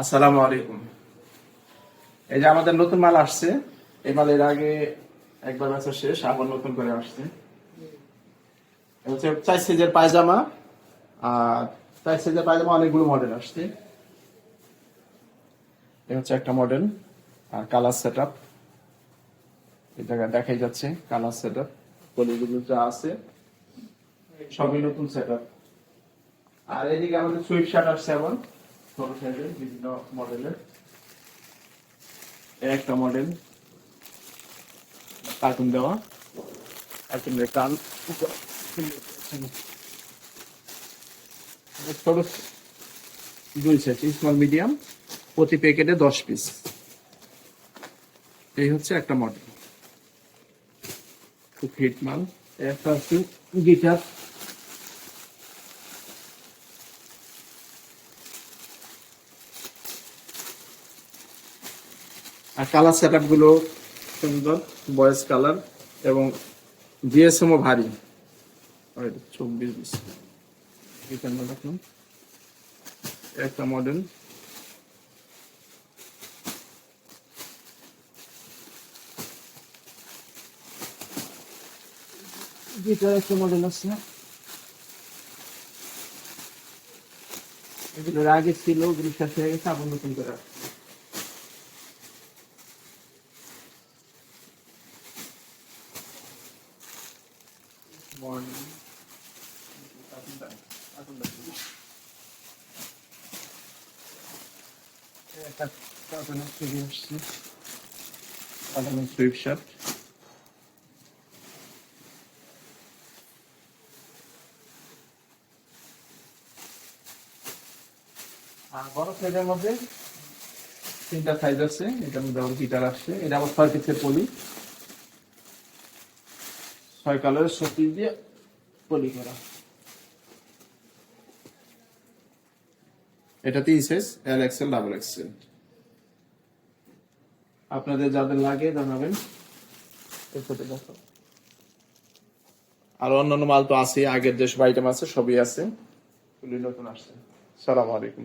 আসসালামু আলাইকুম। এই যে আমাদের নতুন মাল আসছে, এই মাল এর আগে একবার বেচা শেষ, আবার নতুন করে আসছে। হচ্ছে চার সাইজের পায়জামা, আর চার সাইজের পায়জামা অনেকগুলো মডেল আসছে। এই হচ্ছে একটা মডেল আর কালার সেট আপ এই জায়গায় দেখাই যাচ্ছে কালার সেট আপ কলিগুলো যা আছে, সবই নতুন সেট আপ আর এদিকে আমাদের সুইট শার্ট আসছে এখন ছোট সাইজের, বিভিন্ন মডেলের। একটা মডেল কার্টুন দেওয়া। কার্টুনের কান ছোট দুই সেট স্মল মিডিয়াম প্রতি প্যাকেটে দশ পিস এই হচ্ছে একটা মডেল খুব হিট মাল। একটা হচ্ছে গিটার আর কালার সেটগুলো সুন্দর বয়েস কালার এবং জিএসএম ও ভারী। চব্বিশ বিশ। একটা মডেল গিটার একটা মডেল আছে। এগুলোর আগে ছিল, ওগুলো শেষ হয়ে গেছে, আবার নতুন করে morning. শার্ট আর বড় সাইজের মধ্যে তিনটা সাইজ আছে এটার মধ্যে গিটার আসছে এটা আবার পিসের পলি ছয় কালারের সত্যি দিয়ে পলি করা। এটা তিন size L XL double XL আপনাদের যাদের লাগে জানাবেন। আর অন্যান্য মাল তো আছে আগের যেসব আইটেম আছে সবই আছে। নতুন আসছে। সালাম আলাইকুম।